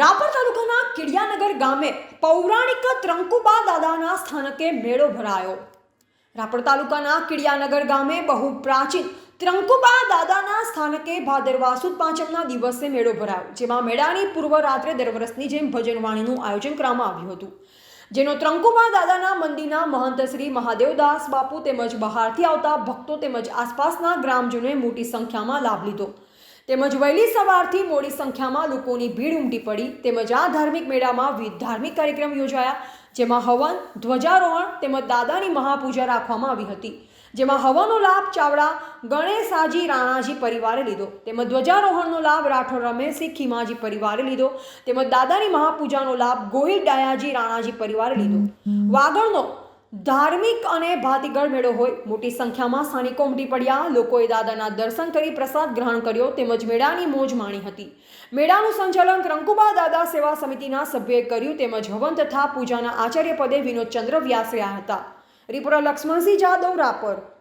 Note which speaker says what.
Speaker 1: રાપર તાલુકાના કિડિયાનગર ગામે પૌરાણિક ત્રંકુબા દાદાના સ્થાનકે મેળો ભરાયો. રાપર તાલુકાના કિડિયાનગર ગામે બહુ પ્રાચીન ત્રંકુબા દાદાના સ્થાનકે ભાદરવા સુદ પાંચમના દિવસે મેળો ભરાયો, જેમાં મેળાની પૂર્વ રાત્રે દર વર્ષની જેમ ભજનવાણીનું આયોજન કરવામાં આવ્યું હતું. જેનો ત્રંકુબા દાદાના મંદિરના મહંત શ્રી મહાદેવદાસ બાપુ તેમજ બહારથી આવતા ભક્તો તેમજ આસપાસના ગ્રામજનોએ મોટી સંખ્યામાં લાભ લીધો. તેમજ વહેલી સવારથી મોડી સંખ્યામાં લોકોની ભીડ ઉમટી પડી. તેમજ આ ધાર્મિક મેળામાં વિવિધ ધાર્મિક કાર્યક્રમ યોજાયા, જેમાં હવન, ધ્વજારોહણ તેમજ દાદાની મહાપૂજા રાખવામાં આવી હતી. જેમાં હવાનો લાભ ચાવડા ગણેશાજી રાણાજી પરિવારે લીધો. તેમજ ધ્વજારોહણનો લાભ રાઠોડ રમેશસિંહ ખીમાજી પરિવારે લીધો. તેમજ દાદાની મહાપૂજાનો લાભ ગોહિલ ડાયાજી, રાણાજી પરિવારે લીધો. વાગડનો ધાર્મિક અને ભાતીગળ મેળો હોય. મોટી સંખ્યામાં સ્થાનિકો ઉમટી પડ્યા. લોકોએ દાદાના દર્શન કરી પ્રસાદ ગ્રહણ કર્યો તેમજ મેળાની મોજ માણી હતી. મેળાનું સંચાલન રંકુબા દાદા સેવા સમિતિના સભ્યએ કર્યું તેમજ હવન તથા પૂજાના આચાર્ય પદે વિનોદચંદ્ર વ્યાસ રહ્યા હતા. રિપોર્ટર લક્ષ્મણસિંહ જાદવ, રાપર.